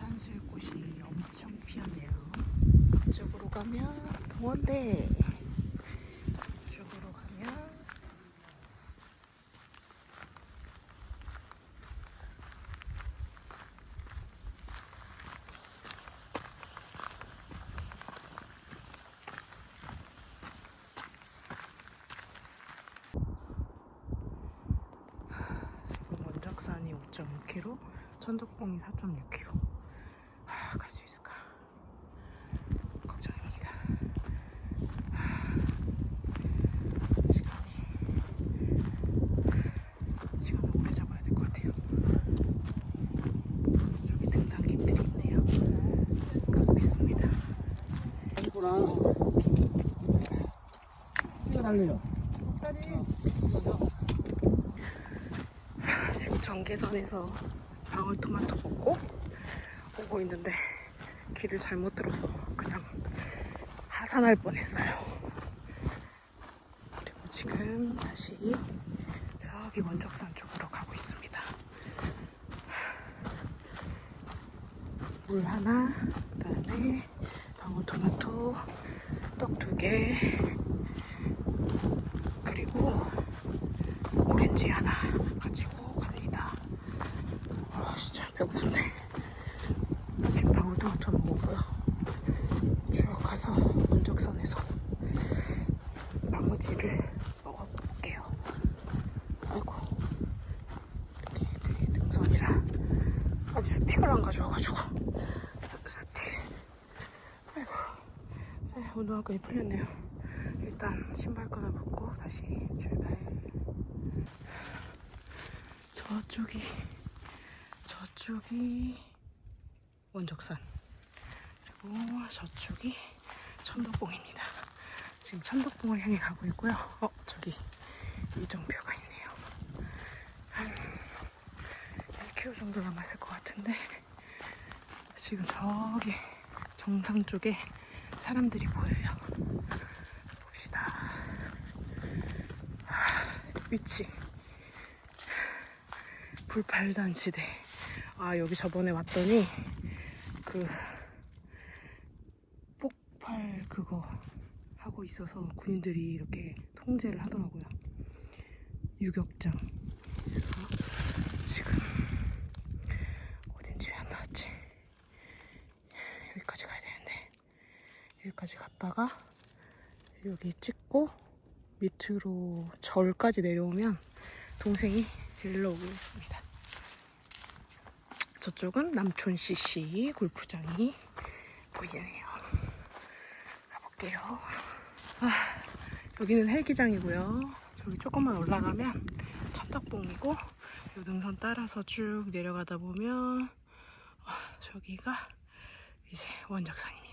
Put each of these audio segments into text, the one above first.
산수유꽃이 엄청 피었네요. 이쪽으로 가면 동원대. 이쪽으로 가면 지금 원적산이 5.5km, 천덕봉이 4.6km. 아, 갈 수 있을까? 걱정입니다. 아, 시간이 시간을 오래 잡아야 될 것 같아요. 저기 등산객들이 있네요. 가보겠습니다. 뛰어달래요. 지금 전개선에서 방울토마토 먹고 오고 있는데 길을 잘못 들어서 그냥 하산할 뻔했어요. 그리고 지금 다시 저기 원적산 쪽으로 가고 있습니다. 물 하나, 그 다음에 방울토마토, 떡 두 개, 그리고 오렌지 하나 가지고 갑니다. 아 진짜 배고픈데 지금 방울토마토 먹었고요. 쭉 가서 원적선에서 나머지를 먹어볼게요. 아이고 이렇게 되게 능선이라 아직 스틱을 안 가져와가지고 스틱 아이고 에, 운동화까지 풀렸네요. 일단 신발끈을 벗고 다시 출발. 저쪽이 저쪽이 원적산 그리고 저쪽이 천덕봉입니다. 지금 천덕봉을 향해 가고 있고요. 어 저기 이정표가 있네요. 한 1km 정도 남았을 것 같은데 지금 저기 정상 쪽에 사람들이 보여요. 봅시다. 하, 위치. 불팔단 지대. 아, 여기 저번에 왔더니, 그, 폭발 그거 하고 있어서 군인들이 이렇게 통제를 하더라고요. 유격장. 지금, 어딘지 왜안 나왔지? 여기까지 가야 되는데, 여기까지 갔다가, 여기 찍고, 밑으로 절까지 내려오면, 동생이 데리러 오고 있습니다. 저쪽은 남촌 CC 골프장이 보이네요. 가볼게요. 아, 여기는 헬기장이고요. 저기 조금만 올라가면 천덕봉이고 요 능선 따라서 쭉 내려가다 보면 아, 저기가 이제 원적산입니다.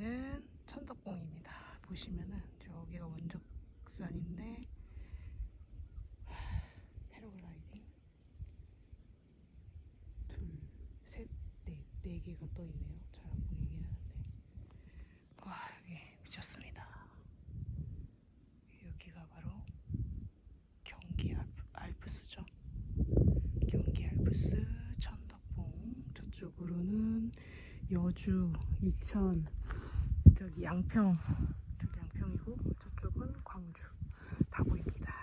여기는 천덕봉입니다. 보시면은 저기가 원적산인데 하, 패러글라이딩 둘, 셋, 넷, 네 개가 떠 있네요. 잘 안 보이긴 하는데 와 여기 미쳤습니다. 여기가 바로 경기 알프, 알프스죠. 경기 알프스 천덕봉 저쪽으로는 여주, 이천, 저기 양평, 저기 양평이고 저쪽은 광주 다 보입니다.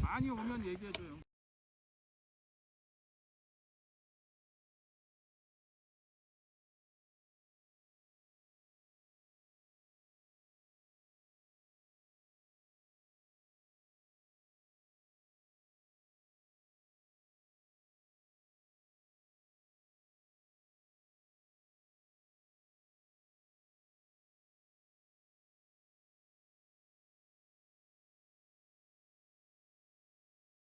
많이 오면 얘기해줘요.